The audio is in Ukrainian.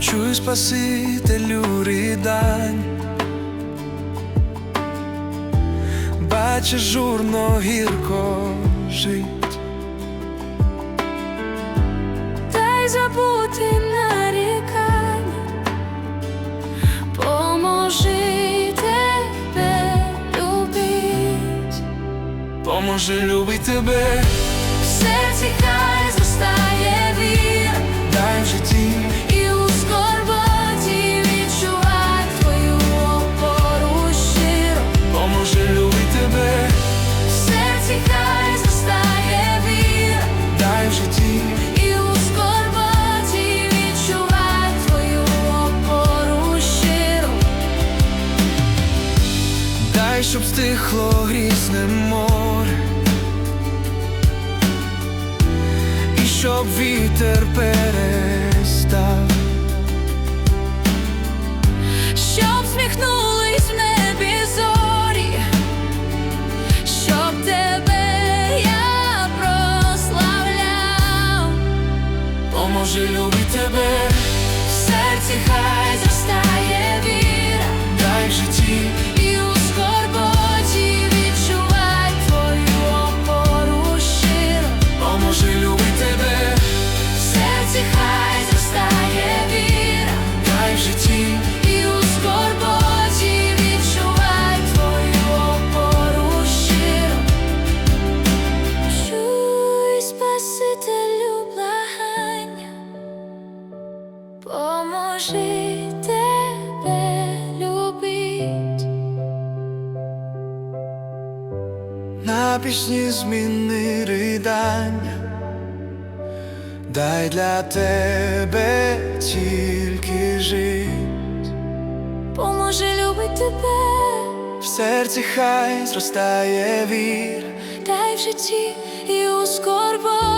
чуй Спасителю ридань. Бачиш журно гірко жить, та й забути нарікання, поможи тебе любить, поможе любить тебе, в серці щоб стихло грізне море, і щоб вітер перестав. Щоб сміхнулись в небі зорі, щоб тебе я прославляв, Поможе любить тебе, поможи тебе любить. на пісні зміни ридання, дай для тебе тільки жить, Поможи любить тебе, в серці хай зростає віра, дай в житті і у скорботі